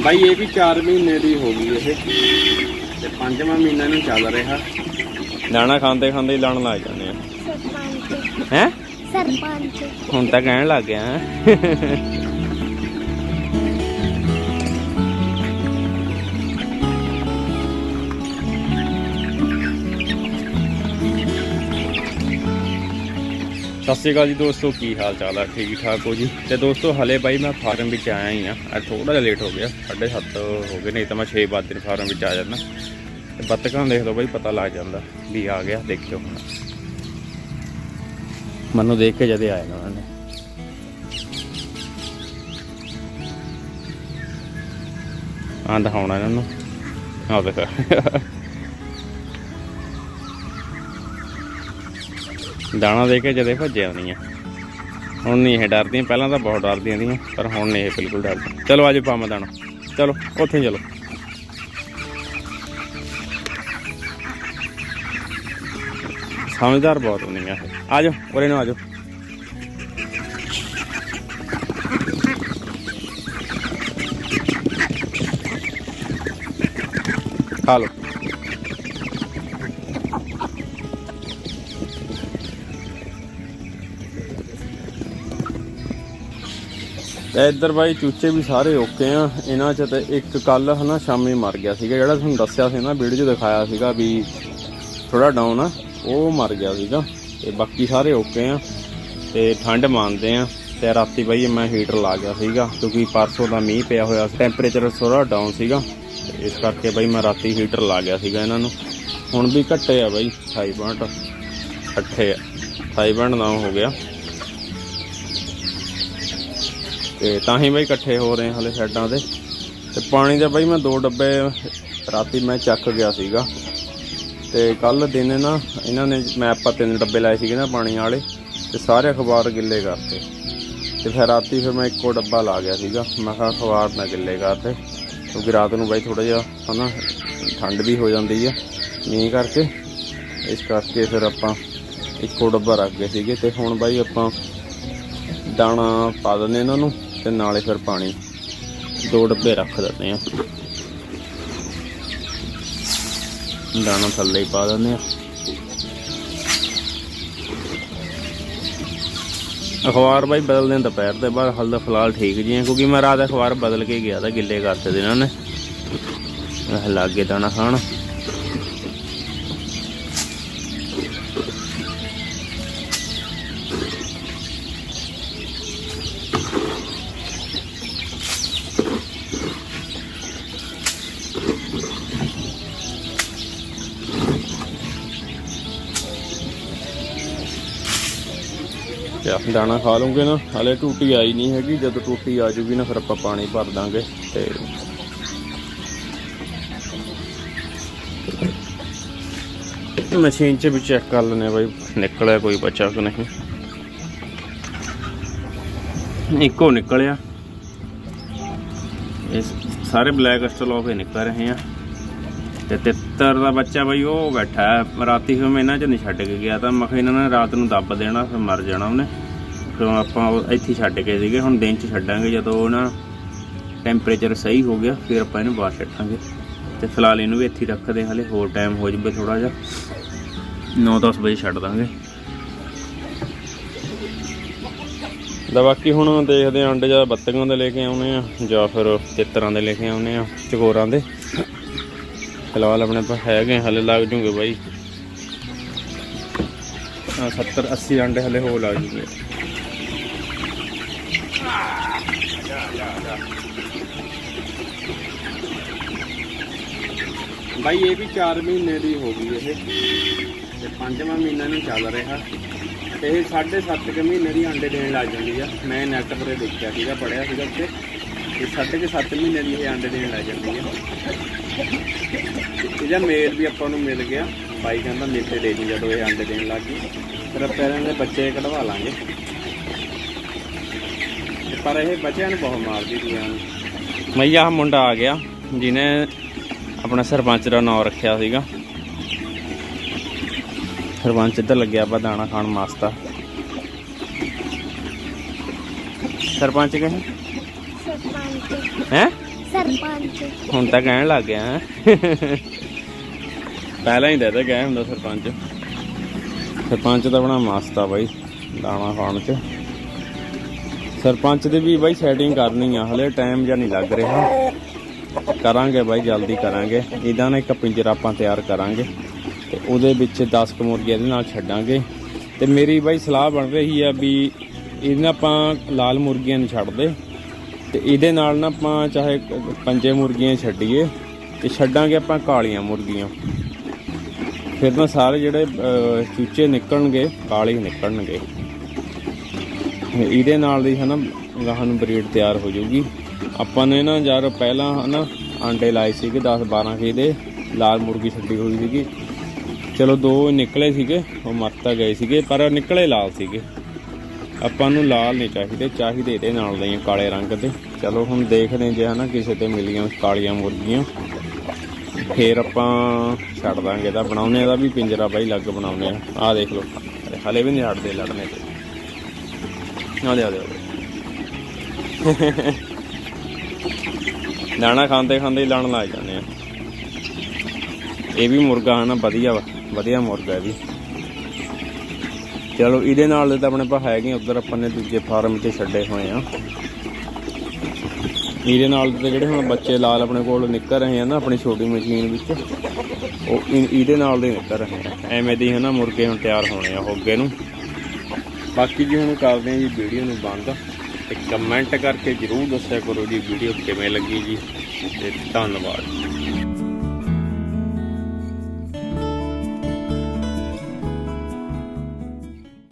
ਬਾਈ ਇਹ ਵੀ 4 ਮਹੀਨੇ ਦੀ ਹੋ ਗਈ ਇਹ। ਤੇ ਪੰਜਵਾਂ ਮਹੀਨਾ ਨੂੰ ਚੱਲ ਰਿਹਾ। ਦਾਣਾ ਖਾਂਦੇ ਖਾਂਦੇ ਹੀ ਲੜਨ ਲੱਗ ਜਾਂਦੇ ਆ। ਸਰਪੰਚ। ਹੈ? ਸਰਪੰਚ। ਹੁਣ ਤਾਂ ਕਹਿਣ ਲੱਗ ਗਿਆ। ਸਤਿ ਸ਼੍ਰੀ ਅਕਾਲ ਜੀ ਦੋਸਤੋ, ਕੀ ਹਾਲ ਚਾਲ ਆ? ਠੀਕ ਠਾਕ ਹੋ ਜੀ? ਤੇ ਦੋਸਤੋ, ਹਲੇ ਬਾਈ ਮੈਂ ਫਾਰਮ ਵਿੱਚ ਆਇਆ ਹੀ ਆ। ਅੱਜ ਥੋੜਾ ਜਿਹਾ ਲੇਟ ਹੋ ਗਿਆ 7:30 ਹੋ ਗਏ, ਨਹੀਂ ਤਾਂ ਮੈਂ 6 ਵਜੇ ਫਾਰਮ ਵਿੱਚ ਆ ਜਾਂਦਾ। ਤੇ ਬੱਤਕਾਂ ਦੇਖ ਲਓ ਬਾਈ, ਪਤਾ ਲੱਗ ਜਾਂਦਾ ਵੀ ਆ ਗਿਆ, ਦੇਖਿਓ ਹੁਣ। ਮੈਨੂੰ ਦੇਖ ਕੇ ਜਦੇ ਆਇਆ ਨਾ ਉਹਨਾਂ ਨੇ। ਆਂ ਦਿਖਾਉਣਾ ਇਹਨਾਂ ਨੂੰ। ਆਹ ਦੇਖ। ਦਾਣਾ ਦੇ ਕੇ ਜਦੇ ਭੱਜੇ ਆਉਂਦੀਆਂ ਹੁਣ ਨਹੀਂ ਇਹ ਡਰਦੀਆਂ, ਪਹਿਲਾਂ ਤਾਂ ਬਹੁਤ ਡਰਦੀਆਂ ਦੀਆਂ ਪਰ ਹੁਣ ਨਹੀਂ ਇਹ ਬਿਲਕੁਲ ਡਰਦੀਆਂ। ਚਲੋ ਅੱਜ ਪਾਵਾਂ ਦਾਣਾ। ਚਲੋ, ਉੱਥੇ ਚਲੋ। ਸਮਝਦਾਰ ਬਹੁਤ ਹੁੰਦੀਆਂ ਇਹ। ਆਜੋ, ਉਰੇ ਨੂੰ ਆਜੋ। ਖਾ ਲਓ। ਤੇ ਇੱਧਰ ਬਾਈ ਚੂਚੇ ਵੀ ਸਾਰੇ ਓਕੇ ਆ। ਇਹਨਾਂ ਚ ਤੇ ਇੱਕ ਕੱਲ ਹਨਾ ਸ਼ਾਮੀ ਮਰ ਗਿਆ ਸੀਗਾ, ਜਿਹੜਾ ਤੁਹਾਨੂੰ ਦੱਸਿਆ ਸੀ ਨਾ ਵੀਡੀਓ 'ਚ ਦਿਖਾਇਆ ਸੀਗਾ ਵੀ ਥੋੜਾ ਡਾਊਨ ਆ, ਉਹ ਮਰ ਗਿਆ ਸੀਗਾ। ਤੇ ਬਾਕੀ ਸਾਰੇ ਓਕੇ ਆ ਤੇ ਠੰਡ ਮੰਨਦੇ ਆ। ਤੇ ਰਾਤੀ ਬਾਈ ਮੈਂ ਹੀਟਰ ਲਾ ਗਿਆ ਸੀਗਾ, ਕਿਉਂਕਿ ਪਰਸੋਂ ਦਾ ਮੀਂਹ ਪਿਆ ਹੋਇਆ ਟੈਂਪਰੇਚਰ ਥੋੜਾ ਡਾਊਨ ਸੀਗਾ। ਇਸ ਕਰਕੇ ਬਾਈ ਮੈਂ ਰਾਤੀ ਹੀਟਰ ਲਾ ਗਿਆ ਸੀਗਾ ਇਹਨਾਂ ਨੂੰ। ਹੁਣ ਵੀ ਘੱਟੇ ਆ ਬਾਈ 28 ਪੁਆਇੰਟ ਇਕੱਠੇ ਆ। 28 ਪੁਆਇੰਟ ਨਾ ਹੋ ਗਿਆ। ਤੇ ਤਾਂ ਹੀ ਬਾਈ ਇਕੱਠੇ ਹੋ ਰਹੇ ਹਲੇ ਸਾਈਡਾਂ ਤੇ। ਤੇ ਪਾਣੀ ਦੇ ਬਾਈ ਮੈਂ ਦੋ ਡੱਬੇ ਰਾਤੀ ਮੈਂ ਚੱਕ ਗਿਆ ਸੀਗਾ। ਤੇ ਕੱਲ ਦਿਨ ਨਾ ਇਹਨਾਂ ਨੇ ਮੈਂ ਆਪਾਂ ਤਿੰਨ ਡੱਬੇ ਲਾਏ ਸੀਗੇ ਨਾ ਪਾਣੀ ਵਾਲੇ, ਤੇ ਸਾਰੇ ਅਖਬਾਰ ਗਿੱਲੇ ਕਰਤੇ। ਤੇ ਫਿਰ ਰਾਤੀ ਫਿਰ ਮੈਂ ਇੱਕੋ ਡੱਬਾ ਲਾ ਗਿਆ ਸੀਗਾ। ਮੈਂ ਕਿਹਾ ਅਖਬਾਰ ਨਾ ਗਿੱਲੇ ਕਰਤੇ, ਕਿਉਂਕਿ ਰਾਤ ਨੂੰ ਬਾਈ ਥੋੜਾ ਜਿਹਾ ਹਨਾ, ਠੰਡ ਵੀ ਹੋ ਜਾਂਦੀ ਆ ਮੀਂਹ ਕਰਕੇ। ਇਸ ਕਰਕੇ ਫਿਰ ਆਪਾਂ ਇੱਕੋ ਡੱਬਾ ਰੱਖ ਗਏ ਸੀਗੇ। ਤੇ ਹੁਣ ਬਾਈ ਆਪਾਂ ਦਾਣਾ ਪਾ ਦਿੰਦੇ ਇਹਨਾਂ ਨੂੰ। ਤੇ ਨਾਲੇ ਫਿਰ ਪਾਣੀ ਦੋ ਡੱਬੇ ਰੱਖ ਦਿੰਦੇ ਆ। ਦਾਣਾ ਥੱਲੇ ਹੀ ਪਾ ਦਿੰਦੇ ਆ। ਅਖਬਾਰ ਬਾਈ ਬਦਲਦੇ ਆ ਦੁਪਹਿਰ ਦੇ ਬਾਅਦ, ਹਾਲ ਦਾ ਫਿਲਹਾਲ ਠੀਕ ਜੀ ਹੈ ਕਿਉਂਕਿ ਮੈਂ ਰਾਤ ਅਖਬਾਰ ਬਦਲ ਕੇ ਗਿਆ ਤਾਂ ਗਿੱਲੇ ਕਰਤੇ ਦੇ ਇਹਨਾਂ ਨੇ। ਇਹ ਦਾਣਾ ਖਾਣ। ਕਿਆ? ਦਾਣਾ ਖਾ ਲੂੰਗੇ ਨਾ। ਹਲੇ ਟੂਟੀ ਆਈ ਨਹੀਂ ਹੈਗੀ। ਜਦੋਂ ਟੂਟੀ ਆ ਜੂਗੀ ਨਾ, ਫਿਰ ਆਪਾਂ ਪਾਣੀ ਭਰ ਦਾਂਗੇ। ਤੇ ਮਸ਼ੀਨ 'ਚ ਵੀ ਚੈੱਕ ਕਰ ਲੈਣੇ ਬਾਈ। ਨਿਕਲਿਆ ਕੋਈ ਬਚਾ ਕਿ ਨਹੀਂ? ਇੱਕੋ ਨਿਕਲਿਆ। ਇਹ ਸਾਰੇ ਬਲੈਕ ਸਟਲੋਪ ਹੀ ਨਿਕਲ ਰਹੇ ਆ। ਤੇ ਤਿੱਤਰ ਦਾ ਬੱਚਾ ਬਈ ਉਹ ਬੈਠਾ ਹੈ। ਰਾਤੀ ਫਿਰ ਮੈਂ ਇਹਨਾਂ ਚ ਨਹੀਂ ਛੱਡ ਕੇ ਗਿਆ ਤਾਂ ਮੈਂ ਕਿਹਾ ਇਹਨਾਂ ਨੇ ਰਾਤ ਨੂੰ ਦੱਬ ਦੇਣਾ, ਫਿਰ ਮਰ ਜਾਣਾ ਉਹਨੇ। ਫਿਰ ਆਪਾਂ ਉਹ ਇੱਥੇ ਹੀ ਛੱਡ ਕੇ ਸੀਗੇ, ਹੁਣ ਦਿਨ ਚ ਛੱਡਾਂਗੇ ਜਦੋਂ ਉਹ ਨਾ ਟੈਂਪਰੇਚਰ ਸਹੀ ਹੋ ਗਿਆ, ਫਿਰ ਆਪਾਂ ਇਹਨੂੰ ਬਾਹਰ ਛੱਡਾਂਗੇ। ਤੇ ਫਿਲਹਾਲ ਇਹਨੂੰ ਵੀ ਇੱਥੇ ਹੀ ਰੱਖਦੇ ਹਾਂ, ਹਲੇ ਹੋਰ ਟਾਈਮ ਹੋ ਜਾਵੇ ਥੋੜਾ ਜਿਹਾ। 9-10 ਵਜੇ ਛੱਡ ਦਾਂਗੇ। ਦਾ ਬਾਕੀ ਹੁਣ ਦੇਖਦੇ ਆਂ ਅੰਡੇ ਜਾਂ ਬੱਤਕਾਂ ਦੇ ਲੈ ਕੇ ਆਉਨੇ ਆ ਜਾਂ ਫਿਰ ਤਿੱਤਰਾਂ ਦੇ ਲੈ ਕੇ ਆਉਨੇ ਆ ਚਕੋਰਾਂ ਦੇ। ਫਿਲਹਾਲ ਆਪਣੇ ਪਾ ਹੈਗੇ ਹਲੇ, ਲੱਗ ਜੂਗੇ ਬਾਈ। ਆਹ 70 80 ਅੰਡੇ ਹਲੇ ਹੋ ਲੱਗ ਜੂਗੇ। ਬਾਈ, ਇਹ ਵੀ 4 ਮਹੀਨੇ ਦੀ ਹੋ ਗਈ ਇਹ। ਤੇ ਪੰਜਵਾਂ ਮਹੀਨਾ ਨਹੀਂ ਚੱਲ ਰਿਹਾ। ਤੇ ਇਹ 7.5 ਕੁ ਮਹੀਨੇ ਦੀ ਅੰਡੇ ਦੇਣ ਲੱਗ ਜਾਂਦੀ ਆ। ਮੈਂ ਨੈਟ ਪਰੇ ਦੇਖਿਆ ਸੀਗਾ ਪੜਿਆ ਸੀਗਾ ਉੱਤੇ। ਤੇ 7.5 ਮਹੀਨੇ ਦੀ ਇਹ ਅੰਡੇ ਦੇਣ ਲੱਗ ਜਾਂਦੀ ਆ। ਇਹਦਾ ਮੇਲ ਵੀ ਆਪਾਂ ਨੂੰ ਮਿਲ ਗਿਆ। ਬਾਈ ਕਹਿੰਦਾ ਮੇਲੇ ਦੇ ਦੀ ਜਦੋਂ ਇਹ ਅੰਡੇ ਦੇਣ ਲੱਗ ਗਈ। ਫਿਰ ਆਪਾਂ ਇਹਨਾਂ ਦੇ ਬੱਚੇ ਕਢਵਾ ਲਾਂਗੇ। ਪਰ ਇਹ ਬੱਚਿਆਂ ਨੂੰ ਬਹੁਤ ਮਾਰਦੀ ਦੂਆਂ ਨੂੰ ਮਈਆ ਮੁੰਡਾ ਆ ਗਿਆ ਜਿਹਨੇ ਆਪਣਾ ਸਰਪੰਚ ਦਾ ਨਾਮ ਰੱਖਿਆ ਸੀਗਾ। ਸਰਪੰਚ ਇੱਧਰ ਲੱਗਿਆ ਆਪਾਂ ਦਾਣਾ ਖਾਣ ਮਾਸਤਾ ਸਰਪੰਚ ਕਹੇ? ਸਰਪੰਚ। ਹੈ? ਸਰਪੰਚ। ਹੁਣ ਤਾਂ ਕਹਿਣ ਲੱਗ ਗਿਆ। ਹੈਂ। ਪਹਿਲਾਂ ਹੀ ਦੇ ਦੇ, ਗਏ ਹੁੰਦਾ ਸਰਪੰਚ। ਸਰਪੰਚ ਤਾਂ ਬਣਾ ਮਸਤ ਆ ਬਾਈ, ਦਾਣਾ ਖਾਣ ਚ। ਸਰਪੰਚ ਦੀ ਵੀ ਬਾਈ ਸੈਟਿੰਗ ਕਰਨੀ ਆ, ਹਲੇ ਟਾਈਮ ਜਾਂ ਨਹੀਂ ਲੱਗ ਰਿਹਾ। ਕਰਾਂਗੇ ਬਾਈ, ਜਲਦੀ ਕਰਾਂਗੇ। ਇਹਦਾ ਨਾ ਇੱਕ ਪਿੰਜਰਾ ਆਪਾਂ ਤਿਆਰ ਕਰਾਂਗੇ ਤੇ ਉਹਦੇ ਵਿੱਚ 10 ਕੁ ਮੁਰਗੇ ਇਹਦੇ ਨਾਲ ਛੱਡਾਂਗੇ। ਤੇ ਮੇਰੀ ਬਾਈ ਸਲਾਹ ਬਣ ਰਹੀ ਆ ਵੀ ਇਹਨਾਂ ਆਪਾਂ ਲਾਲ ਮੁਰਗੀਆਂ ਨਹੀਂ ਛੱਡਦੇ। ਤੇ ਇਹਦੇ ਨਾਲ ਨਾ ਆਪਾਂ ਚਾਹੇ ਪੰਜੇ ਮੁਰਗੀਆਂ ਛੱਡੀਏ। ਤੇ ਛੱਡਾਂਗੇ ਆਪਾਂ ਕਾਲੀਆਂ ਮੁਰਗੀਆਂ। ਫਿਰ ਨਾ ਸਾਰੇ ਜਿਹੜੇ ਚੂਚੇ ਨਿਕਲਣਗੇ, ਕਾਲੇ ਨਿਕਲਣਗੇ। ਇਹਦੇ ਨਾਲ ਦੀ ਹਨਾ ਗਾਹਾਂ ਨੂੰ ਬਰੀਡ ਤਿਆਰ ਹੋ ਜਾਊਗੀ। ਆਪਾਂ ਨੇ ਨਾ ਯਾਰ ਪਹਿਲਾਂ ਹਨਾ, ਆਂਡੇ ਲਾਏ ਸੀਗੇ 10 12 ਕੇ ਦੇ, ਲਾਲ ਮੁਰਗੀ ਛੱਡੀ ਹੋਈ ਸੀਗੀ। ਚਲੋ ਦੋ ਨਿਕਲੇ ਸੀਗੇ, ਉਹ ਮਰਤਾ ਗਏ ਸੀਗੇ, ਪਰ ਨਿਕਲੇ ਲਾਲ ਸੀਗੇ। ਆਪਾਂ ਨੂੰ ਲਾਲ ਨਹੀਂ ਚਾਹੀਦੇ ਚਾਹੀਦੇ ਇਹਦੇ ਨਾਲ ਦੇ ਹੀ ਕਾਲੇ ਰੰਗ ਦੇ। ਚਲੋ ਹੁਣ ਦੇਖਦੇ ਹਾਂ ਜੇ ਹਨਾ, ਕਿਸੇ ਤੇ ਮਿਲੀਆਂ ਕਾਲੀਆਂ ਮੁਰਗੀਆਂ। ਫੇਰ ਆਪਾਂ ਛੱਡ ਦਾਂਗੇ ਤਾਂ ਬਣਾਉਨੇ ਦਾ ਵੀ ਪਿੰਜਰਾ ਬਾਈ ਲੱਗ ਬਣਾਉਨੇ ਆ ਆਹ ਦੇਖ ਲਓ। ਹਲੇ ਵੀ ਨਹੀਂ ਛੱਡਦੇ ਲੜਨੇ ਤੇ। ਆ ਦੇ ਆ ਦੇ ਦਾਣਾ ਖਾਂਦੇ ਖਾਂਦੇ ਲੜਨ ਲੱਗ ਜਾਂਦੇ ਆ ਇਹ ਵੀ ਮੁਰਗਾ ਹਨਾ, ਵਧੀਆ ਵਾ, ਵਧੀਆ ਮੁਰਗਾ ਵੀ। ਚਲੋ, ਇਹਦੇ ਨਾਲ ਤਾਂ ਆਪਣੇ ਪਾ ਹੈਗੇ ਉਧਰ ਆਪਾਂ ਨੇ ਦੂਜੇ ਫਾਰਮ 'ਚ ਛੱਡੇ ਹੋਏ ਆ ਇਹਦੇ ਨਾਲ ਦੇ ਜਿਹੜੇ ਹੁਣ ਬੱਚੇ ਲਾਲ ਆਪਣੇ ਕੋਲ ਨਿਕਲ ਰਹੇ ਆ ਨਾ, ਆਪਣੀ ਛੋਟੀ ਮਸ਼ੀਨ ਵਿੱਚ, ਉਹ ਇਹਦੇ ਨਾਲ ਦੇ ਨਿਕਲ ਰਹੇ ਆ। ਐਵੇਂ ਦੀ ਹਨਾ ਮੁਰਗੇ ਹੁਣ ਤਿਆਰ ਹੋਣੇ ਆ ਹੋਗੇ ਨੂੰ। ਬਾਕੀ ਜੀ ਹੁਣ ਕਰਦੇ ਆ ਜੀ ਵੀਡੀਓ ਨੂੰ ਬੰਦ। ਤੇ ਕਮੈਂਟ ਕਰਕੇ ਜਰੂਰ ਦੱਸਿਆ ਕਰੋ ਜੀ ਵੀਡੀਓ ਕਿਵੇਂ ਲੱਗੀ ਜੀ। ਤੇ ਧੰਨਵਾਦ।